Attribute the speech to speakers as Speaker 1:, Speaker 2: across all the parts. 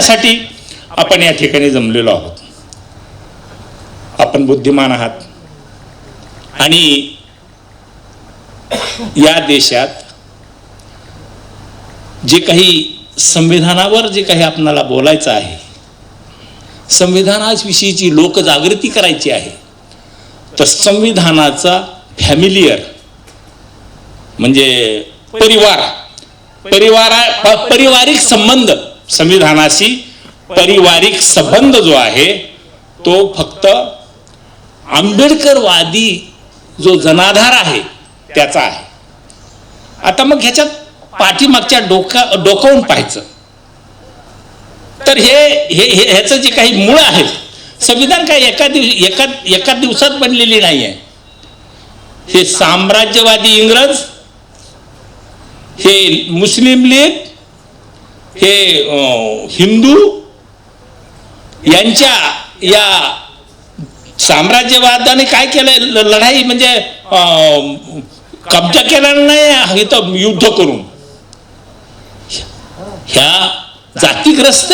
Speaker 1: साठी आपण या ठिकाणी जमलेलो आहोत. आपण बुद्धिमान आहात. आणि या देशात जे काही संविधानावर जे काही आपणाला बोलायचं आहे संविधानाविषयीची लोकजागृती करायची आहे तर संविधानाचा फॅमिलियर म्हणजे परिवार परिवारा परिवारिक पारिवारिक संबंध संविधानाशी पारिवारिक संबंध जो आहे तो फक्त आंबेडकरवादी जो जनाधार आहे त्याचा आहे. आता मग ह्याच्यात पाठीमागच्या डोका डोकावून पाहायचं. तर हे हे हे- ह्याचं जे काही मूळ आहे संविधान काय एका दिवशी एका एका दिवसात बनलेली नाही आहे हे साम्राज्यवादी इंग्रज हे मुस्लिम लीग हे हिंदू यांच्या या साम्राज्यवादाने काय केलंय? ल- लढाई म्हणजे कब्जा केला नाही इथं युद्ध करून. ह्या जातीग्रस्त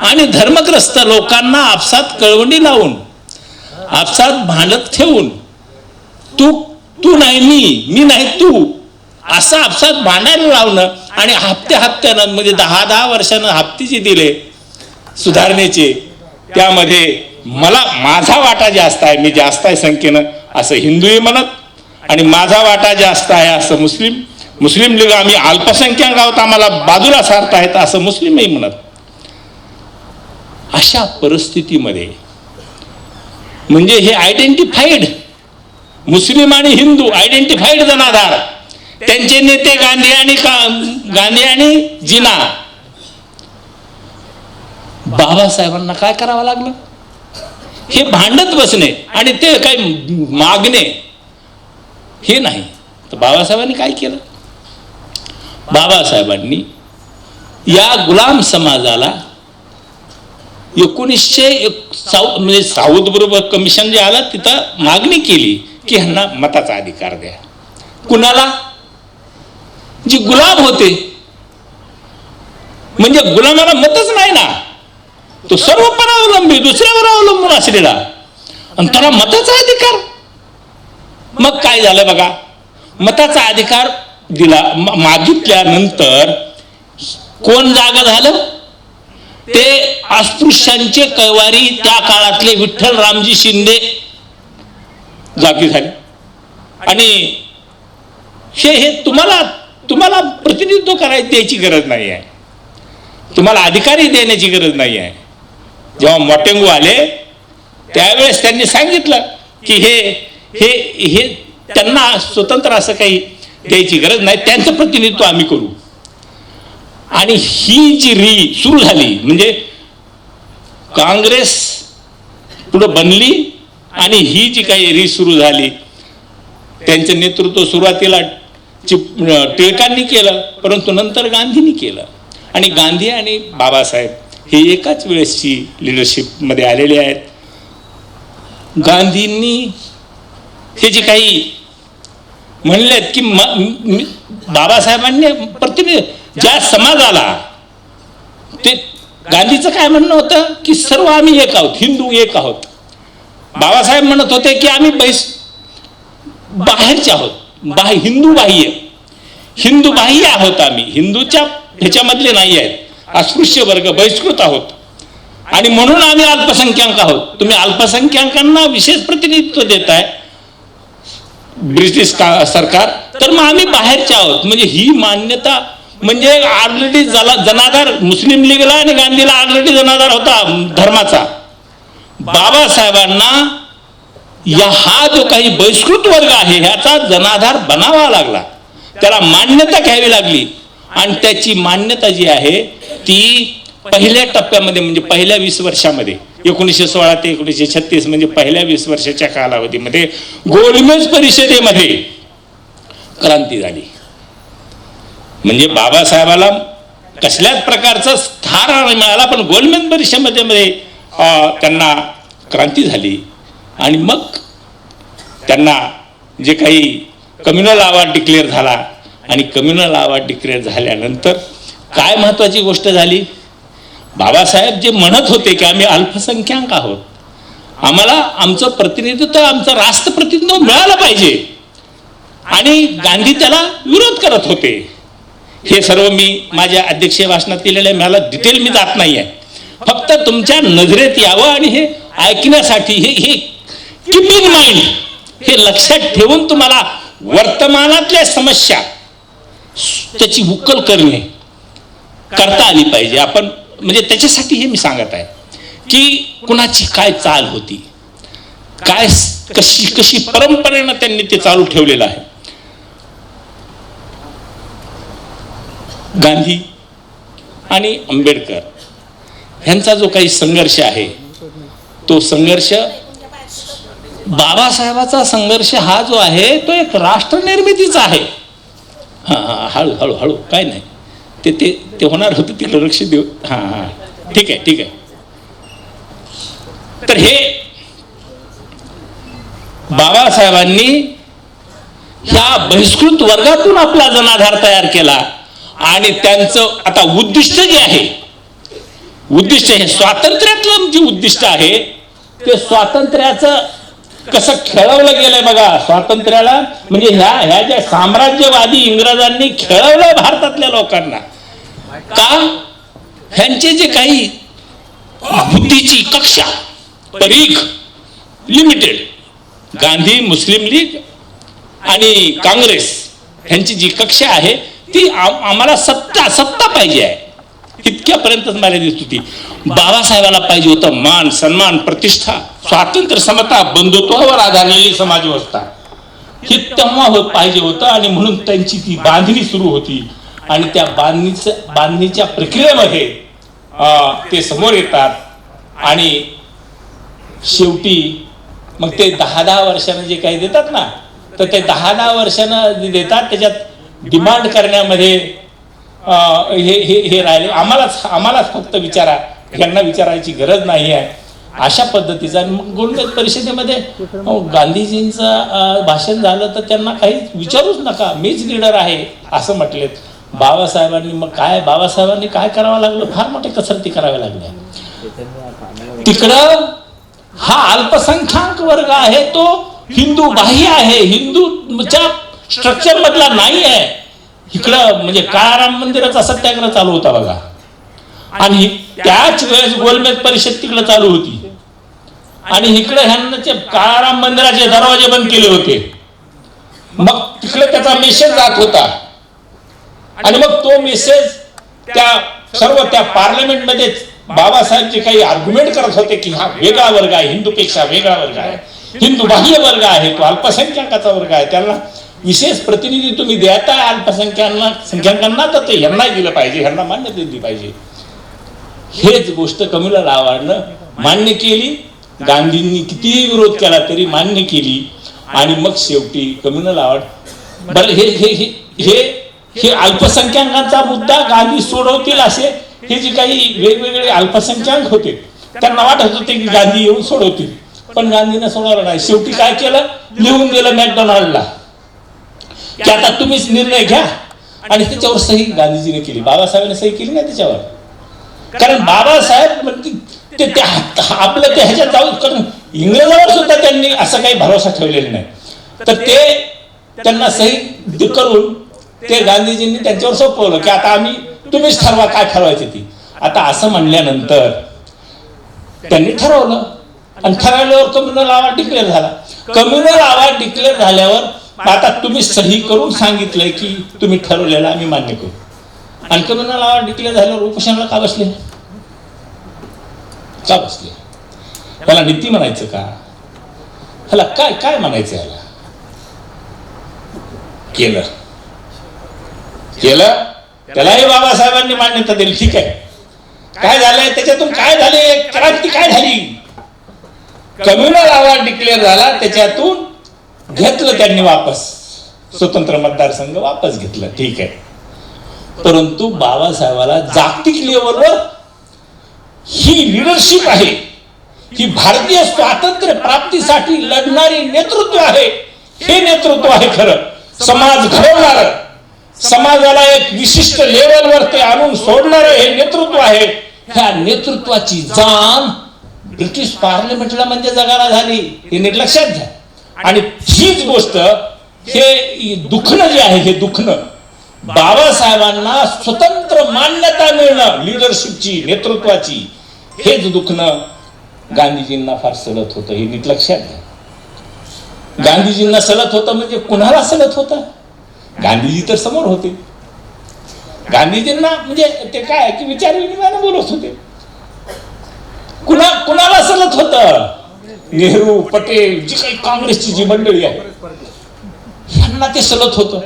Speaker 1: आणि धर्मग्रस्त लोकांना आपसात कळवंडी लावून आपसात भांडत ठेवून तू तू नाही मी मी नाही तू असं आपसात भांडायला लावणं आणि हप्ते हप्त्यानं म्हणजे दहा दहा वर्षानं हप्ते जे दिले सुधारणेचे त्यामध्ये मला माझा वाटा जास्त आहे मी जास्त आहे संख्येनं असं हिंदूही म्हणत आणि माझा वाटा जास्त आहे असं मुस्लिम मुस्लिम लीग आम्ही अल्पसंख्याक आहोत आम्हाला बाजूला सारत आहेत असं मुस्लिमही म्हणत. अशा परिस्थितीमध्ये म्हणजे हे आयडेंटिफाईड मुस्लिम आणि हिंदू आयडेंटिफाईड जनाधार. त्यांचे नेते गांधी आणि गांधी आणि जिना. बाबासाहेबांना काय करावं लागलं? हे भांडत बसणे आणि ते काही मागणे हे नाही. तर बाबासाहेबांनी काय केलं? बाबासाहेबांनी या गुलाम समाजाला एकोणीसशे एक साऊ म्हणजे साऊथ बरोबर कमिशन जे आलं तिथं मागणी केली की ह्यांना मताचा अधिकार द्या. कुणाला? जी गुलाम होते म्हणजे गुलामाला मतच नाही ना. तो सर्व अवलंबी दुसऱ्यावर अवलंबून असलेला. आणि त्याला मताचा अधिकार. मग काय झालं बघा? मताचा अधिकार दिला मागितल्यानंतर कोण जागा झालं? ते अस्पृश्यांचे कैवारी त्या काळातले विठ्ठल रामजी शिंदे जागी झाले. आणि हे हे तुम्हाला तुम्हाला प्रतिनिधित्व करायची द्यायची गरज नाही आहे. तुम्हाला अधिकारी देण्याची गरज नाही आहे. जेव्हा मोटेंगू आले त्यावेळेस त्यांनी सांगितलं की हे हे हे त्यांना स्वतंत्र असं काही द्यायची गरज नाही त्यांचं प्रतिनिधित्व आम्ही करू. आणि ही जी री सुरू झाली म्हणजे काँग्रेस पुढं बनली आणि ही जी काही री सुरू झाली त्यांचं नेतृत्व सुरुवातीला चिप टिळकांनी केलं परंतु नंतर गांधींनी केलं. आणि गांधी आणि बाबासाहेब हे एकाच वेळेसची लिडरशिपमध्ये आलेले आहेत. गांधींनी हे जे काही म्हणलेत की बाबासाहेबांनी प्रतिनिधी ज्या समाजाला ते गांधीचं काय म्हणणं होतं की सर्व आम्ही एक आहोत हिंदू एक आहोत. बाबासाहेब म्हणत होते की आम्ही बैस बाहेरचे आहोत. बाह्य हिंदू बाह्य. हिंदू बाह्य आहोत आम्ही. हिंदूच्या ह्याच्यामधले नाही आहेत. अस्पृश्य वर्ग बहिष्कृत आहोत. आणि म्हणून आम्ही अल्पसंख्याक आहोत. तुम्ही अल्पसंख्याकांना विशेष प्रतिनिधित्व देताय ब्रिटिश का सरकार. तर मग आम्ही बाहेरचे आहोत. म्हणजे ही मान्यता म्हणजे ऑलरेडी जला जनाधार मुस्लिम लीगला आणि गांधीला ऑलरेडी जनाधार होता धर्माचा. बाबासाहेबांना या हा जो काही बहिष्कृत वर्ग आहे ह्याचा जनाधार बनावा लागला. त्याला मान्यता घ्यावी लागली. आणि त्याची मान्यता जी आहे ती पहिल्या टप्प्यामध्ये म्हणजे पहिल्या वीस वर्षामध्ये एकोणीसशे सोळा ते एकोणीसशे छत्तीस म्हणजे पहिल्या वीस वर्षाच्या कालावधीमध्ये गोलमेज परिषदेमध्ये क्रांती झाली. म्हणजे बाबासाहेबाला कसल्याच प्रकारचा स्थान नाही मिळाला पण गोलमेज परिषदेमध्ये त्यांना क्रांती झाली. आणि मग त्यांना जे काही कम्युनल आवाज डिक्लेअर झाला आणि कम्युनल आवाज डिक्लेअर झाल्यानंतर काय महत्त्वाची गोष्ट झाली? बाबासाहेब जे म्हणत होते की आम्ही अल्पसंख्याक आहोत आम्हाला आमचं प्रतिनिधित्व आमचं राष्ट्रप्रतिनिधित्व मिळालं पाहिजे. आणि गांधी त्याला विरोध करत होते. हे सर्व मी माझ्या अध्यक्षीय भाषणात केलेलं आहे. मला डिटेल मी जात नाही आहे फक्त तुमच्या नजरेत यावं आणि हे ऐकण्यासाठी हे हे कीप माइंड हे लक्षात ठेवून तुम्हाला वर्तमानातल्या समस्या त्याची उकल करणे करता आली पाहिजे. आपण म्हणजे त्याच्यासाठी हे मी सांगत आहे की कुणाची काय चाल होती काय कशी कशी परंपरेनं त्यांनी ते चालू ठेवलेलं आहे. गांधी आणि आंबेडकर ह्यांचा जो काही संघर्ष आहे तो संघर्ष बाबासाहेबाचा संघर्ष हा जो आहे तो एक राष्ट्र निर्मितीचा आहे. हां हां हळू हळू हळू काय नाही. ते ते ते होणार होतं तिला लक्ष देऊ. हां हां ठीक आहे ठीक आहे. तर हे बाबासाहेबांनी ह्या बहिष्कृत वर्गातून आपला जनाधार तयार केला आणि त्यांचं आता उद्दिष्ट जे आहे उद्दिष्ट हे स्वातंत्र्यातलं जे उद्दिष्ट आहे ते स्वातंत्र्याचं कसं खेळवलं गेलंय बघा स्वातंत्र्याला. म्हणजे ह्या ह्या ज्या साम्राज्यवादी इंग्रजांनी खेळवलं भारतातल्या लोकांना. का? ह्यांचे जे काही बुद्धीची कक्षा परीख लिमिटेड गांधी मुस्लिम लीग आणि काँग्रेस ह्यांची जी कक्षा आहे ती आम्हाला सत्ता सत्ता पाहिजे आहे. इतक्यापर्यंतच मला दिसत होती. बाबासाहेबाला पाहिजे होतं मान सन्मान प्रतिष्ठा. स्वातंत्र्य समता बंधुत्वावर आधारलेली समाज व्यवस्था हे तेव्हा होत पाहिजे होतं आणि म्हणून त्यांची ती बांधणी सुरू होती. आणि त्या बांधणीचं बांधणीच्या प्रक्रियेमध्ये ते समोर येतात. आणि शेवटी मग ते दहा दहा वर्षानं जे काही देतात ना तर ते दहा दहा वर्षानं जे देतात त्याच्यात डिमांड करण्यामध्ये हे हे हे राहिले. आम्हालाच आम्हालाच फक्त विचारा. यांना विचारायची गरज नाही आहे. अशा पद्धतीचा आणि मग गोलमेज परिषदेमध्ये गांधीजींचं भाषण झालं तर त्यांना काही विचारूच नका. मीच लीडर आहे असं म्हटलेत. बाबासाहेबांनी मग काय बाबासाहेबांनी काय करावं लागलं? फार मोठ्या कसरती कराव्या लागल्या. तिकडं हा अल्पसंख्याक वर्ग आहे तो हिंदू बाह्य आहे. हिंदूच्या स्ट्रक्चर मधला नाही आहे. इकडं म्हणजे काळाराम मंदिराचा सत्याग्रह चालू होता बघा. आणि त्याच वेळेस गोलमेज परिषद तिकडे चालू होती. आणि इकडे ह्यांना ते काळाराम मंदिराचे दरवाजे बंद केले होते. मग तिकडे त्याचा मेसेज जात होता. आणि मग तो मेसेज त्या सर्व त्या पार्लमेंटमध्ये बाबासाहेब जे काही आर्ग्युमेंट करत होते की हा वेगळा वर्ग आहे हिंदूपेक्षा वेगळा वर्ग आहे. हिंदू बाह्य वर्ग आहे तो अल्पसंख्याकाचा वर्ग आहे. त्यांना विशेष प्रतिनिधी तुम्ही देता अल्पसंख्याकांना संख्याकांना तर ते ह्यांना दिलं पाहिजे ह्यांना मान्यता दिली पाहिजे. हेच गोष्ट कमीला लावाडनं मान्य केली. गांधींनी कितीही विरोध केला तरी मान्य केली. आणि मग शेवटी कम्युनल आवाड बरं हे हे हे हे अल्पसंख्याकांचा मुद्दा गांधी सोडवतील असे हे जे काही वेगवेगळे अल्पसंख्याक होते त्यांना वाटत होते की गांधी येऊन सोडवतील. पण गांधीनं सोडवलं नाही. शेवटी काय केलं? लिहून दिलं मॅकडोनाल्डला. की आता तुम्हीच निर्णय घ्या. आणि त्याच्यावर सही गांधीजीने केली. बाबासाहेबांनी सही केली नाही त्याच्यावर? कारण बाबासाहेब म्हणजे ते त्या आपलं ते ह्याच्यात जाऊ कारण इंग्रजावर सुद्धा त्यांनी असं काही भरोसा ठेवलेला नाही. तर ते त्यांना सही करून ते गांधीजींनी त्यांच्यावर सोपवलं की आता आम्ही तुम्हीच ठरवा काय ठरवायची ती. आता असं म्हणल्यानंतर त्यांनी ठरवलं. आणि ठरवल्यावर कम्युनल आवाज डिक्लेअर झाला. कम्युनल आवाज डिक्लेअर झाल्यावर आता तुम्ही सही करून सांगितलंय की तुम्ही ठरवलेलं आम्ही मान्य करू. आणि कम्युनल आवाज डिक्लेअर झाल्यावर उपोषणाला का बसले? का बसले? त्याला नीती म्हणायचं का? ह्याला काय काय म्हणायचं याला? केलं. केलं? त्यालाही बाबासाहेबांनी मान्यता दिली. ठीक आहे. काय झालंय? त्याच्यातून काय झाले? क्रांती काय झाली? कम्युनल आवाज डिक्लेअर झाला. त्याच्यातून घेतलं त्यांनी वापस. स्वतंत्र मतदारसंघ वापस घेतलं. ठीक आहे. परंतु बाबासाहेबाला जागतिक लेवलवर ही लिडरशिप आहे. ही भारतीय स्वातंत्र्य प्राप्तीसाठी लढणारी नेतृत्व आहे. हे नेतृत्व आहे खरं. समाज घडवणार. समाजाला एक विशिष्ट लेवलवर ते आणून सोडणार हे नेतृत्व आहे. ह्या नेतृत्वाची जाण ब्रिटिश पार्लिमेंटला म्हणजे जगाला झाली. हे नीट लक्षात घ्या. आणि हीच गोष्ट हे दुखणं जे आहे हे दुखणं. बाबासाहेबांना स्वतंत्र मान्यता मिळणं लिडरशिपची नेतृत्वाची हेच दुखणं गांधीजींना फार सलत होतं हे नीट लक्षात घ्या. गांधीजींना सलत होतं म्हणजे कुणाला सलत होतं? गांधीजी तर समोर होते. गांधीजींना म्हणजे ते काय की विचार विनिमयाने बोलत होते. कुणा कुणाला सलत होत? नेहरू पटेल जी काही काँग्रेसची जी मंडळी आहे यांना ते सलत होतं.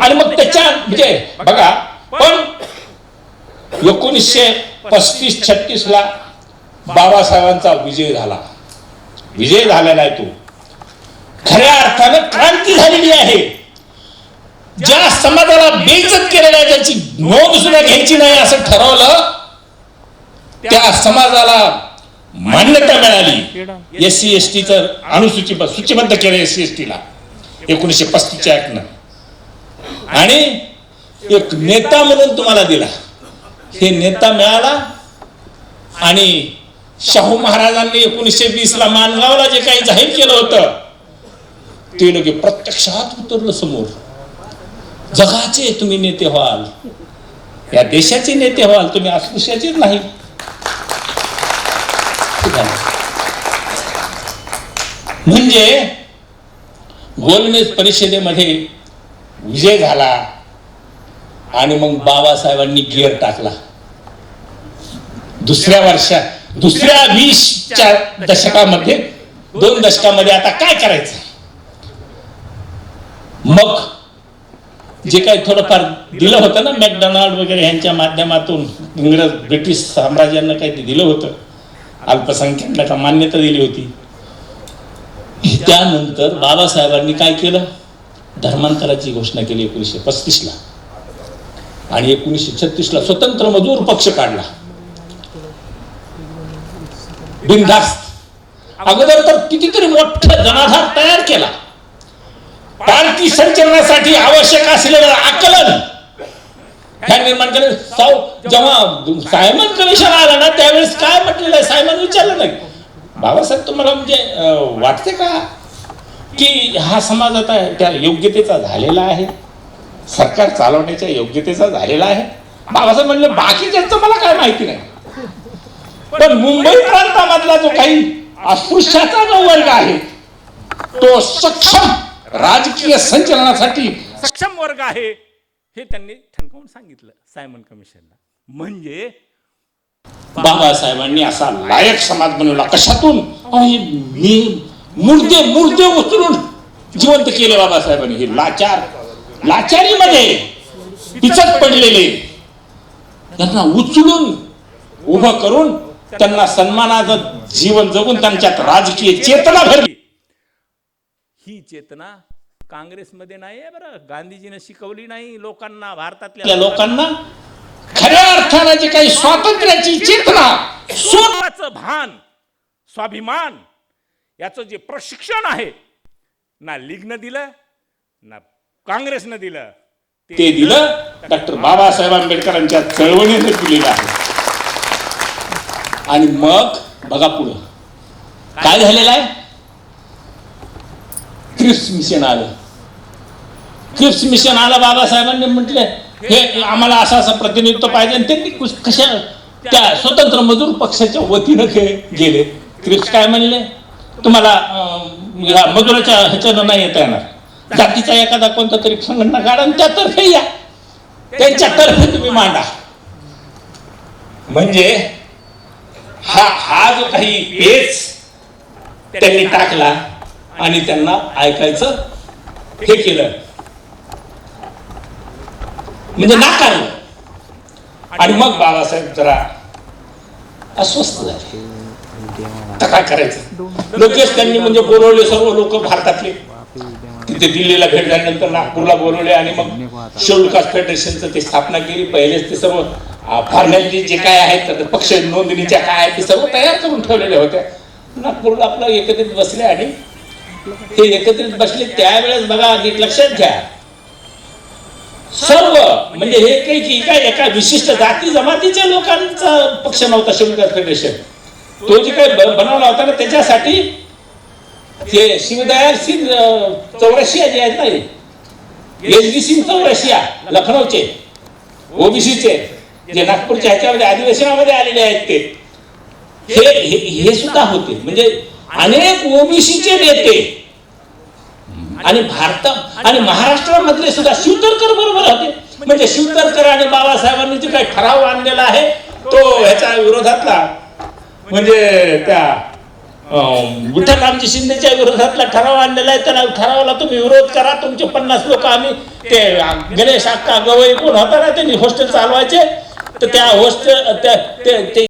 Speaker 1: आणि मग त्याच्या म्हणजे बघा पण एकोणीसशे पस्तीस छत्तीस ला बाबासाहेबांचा विजय झाला. विजय झालेला आहे तो. खऱ्या अर्थानं क्रांती झालेली आहे. ज्या समाजाला बेजत केलेला आहे ज्याची नोंद सुद्धा घ्यायची नाही असं ठरवलं त्या समाजाला मान्यता मिळाली. एस सी एस टीचं अनुसूची सूचीबद्ध केलं एस सी एस टीला एकोणीसशे पस्तीसच्या ऍक्टनं आणि एक नेता म्हणून तुम्हाला दिला. हे नेता मिळाला आणि शाहू महाराजांनी एकोणीसशे वीस ला मानगावला जे काही जाहीर केलं होतं ते लगे प्रत्यक्षात उतरलं समोर. जगाचे तुम्ही नेते व्हाल. या देशाचे नेते व्हाल तुम्ही अस्पृश्याचेच नाही. म्हणजे गोलमेज परिषदेमध्ये विजय झाला आणि मग बाबासाहेबांनी गिअर टाकला. दुसऱ्या वर्षात दुसऱ्या वीसच्या दशकामध्ये दोन दशकामध्ये आता काय करायचं? मग जे काही थोडंफार दिलं होतं ना मॅकडोनाल्ड वगैरे यांच्या माध्यमातून इंग्रज ब्रिटिश साम्राज्यांना काही ते दिलं होतं. अल्पसंख्याकांना मान्यता दिली होती. त्यानंतर बाबासाहेबांनी काय केलं? धर्मांतराची घोषणा केली एकोणीसशे पस्तीसला. आणि एकोणीसशे छत्तीसला स्वतंत्र मजूर पक्ष काढला. बिनधास्त. अगोदर तर कितीतरी मोठा जनाधार तयार केला. पार्टी संचलनासाठी आवश्यक असलेलं आकलन. काय निर्माण केलं. साऊ जेव्हा सायमन कमिशन आला ना त्यावेळेस काय म्हटलेलं आहे? सायमन विचारलं नाही. बाबासाहेब तुम्हाला म्हणजे वाटते का? की हा समाज आता त्या योग्यतेचा झालेला आहे. सरकार चालवण्याच्या योग्यतेचा झालेला आहे. बाबासाहेब म्हणले बाकीच्यांचं मला काय माहिती नाही. पण मुंबई प्रांतामधला जो काही अस्पृश्याचा जो वर्ग आहे तो सक्षम राजकीय संचलनासाठी
Speaker 2: सक्षम वर्ग आहे हे त्यांनी ठणकावून सांगितलं सायमन कमिशनला. म्हणजे
Speaker 1: बाबासाहेबांनी असा लायक समाज बनवला. कशातून? मी मुर्दे मुर्दे उचलून जिवंत केले बाबासाहेबांनी. हे लाचार लाचारीमध्ये पिचत पडलेले. त्यांना उचलून उभं करून त्यांना सन्मानाचं जीवन जगून त्यांच्यात राजकीय चेतना भरली.
Speaker 2: ही चेतना काँग्रेसमध्ये नाही आहे बरं. गांधीजीने शिकवली नाही लोकांना भारतातल्या
Speaker 1: लोकांना खऱ्या अर्थानं जे काही स्वातंत्र्याची चेतना
Speaker 2: स्वतःचं भान स्वाभिमान याचं जे प्रशिक्षण आहे ना लीगनं दिलं ना काँग्रेसनं दिलं
Speaker 1: ते दिलं डॉक्टर बाबासाहेब आंबेडकरांच्या चळवळीने दिलेलं आहे. आणि मग बघा पुढं. काय झालेलं आहे? क्रिप्स मिशन आलं. क्रिप्स मिशन आलं बाबासाहेबांनी म्हटले हे आम्हाला असं असं प्रतिनिधित्व पाहिजे आणि त्यांनी कशा त्या स्वतंत्र मजूर पक्षाच्या वतीनं गेले. क्रिप्स काय म्हणले? तुम्हाला मजुराच्या ह्याच्यानं नाही येता येणार. जातीचा एखादा कोणता तरी संघटना काढा आणि त्यातर्फे या. त्यांच्यातर्फे तुम्ही मांडा. म्हणजे हा हा जो काही पेच त्यांनी टाकला आणि त्यांना ऐकायचं हे केलं. म्हणजे नाकारलं. आणि मग बाबासाहेब जरा अस्वस्थ झाले. आता काय करायचं लगेच त्यांनी म्हणजे बोलवले सर्व लोक भारतातले. तिथे दिल्लीला भेट झाल्यानंतर नागपूरला बोलवले आणि मग शेड्यूल कास्ट फेडरेशनचं ते स्थापना केली. पहिलेच ते सर्व फॉर्मॅलिटी जे काय आहेत तर पक्ष नोंदणीच्या काय आहेत ते सर्व तयार करून ठेवलेले होते नागपूरला आपलं एकत्रित बसले आणि हे एकत्रित बसले. त्यावेळेस बघा नीट लक्षात घ्या. सर्व म्हणजे हे काही की काय एका विशिष्ट जाती जमातीच्या लोकांचा पक्ष नव्हता शेवटकर फेडरेशन. तो जे काही बनवला होता ना त्याच्यासाठी ते शिवदयाल सिंग चौरशिया जे आहेत ना एच डी सिंग चौरशिया लखनौचे ओबीसीचे जे नागपूरच्या ह्याच्यामध्ये अधिवेशनामध्ये आलेले आहेत ते. हे हे हे सुद्धा होते. म्हणजे अनेक ओबीसीचे नेते आणि भारत आणि महाराष्ट्रामधले सुद्धा शिवतरकर बरोबर होते. म्हणजे शिवतरकर आणि बाबासाहेबांनी जे काही ठराव आणलेला आहे तो ह्याच्या विरोधातला म्हणजे त्या अं, विठ्ठलरामजी शिंदेच्या विरोधातला ठराव आणलेला आहे. त्या ठरावाला तुम्ही विरोध करा. तुमचे पन्नास लोक आम्ही ते गणेश अक्का गवई कोण होता ना त्यांनी हॉस्टेल चालवायचे. तर त्या हॉस्टेल त्या ते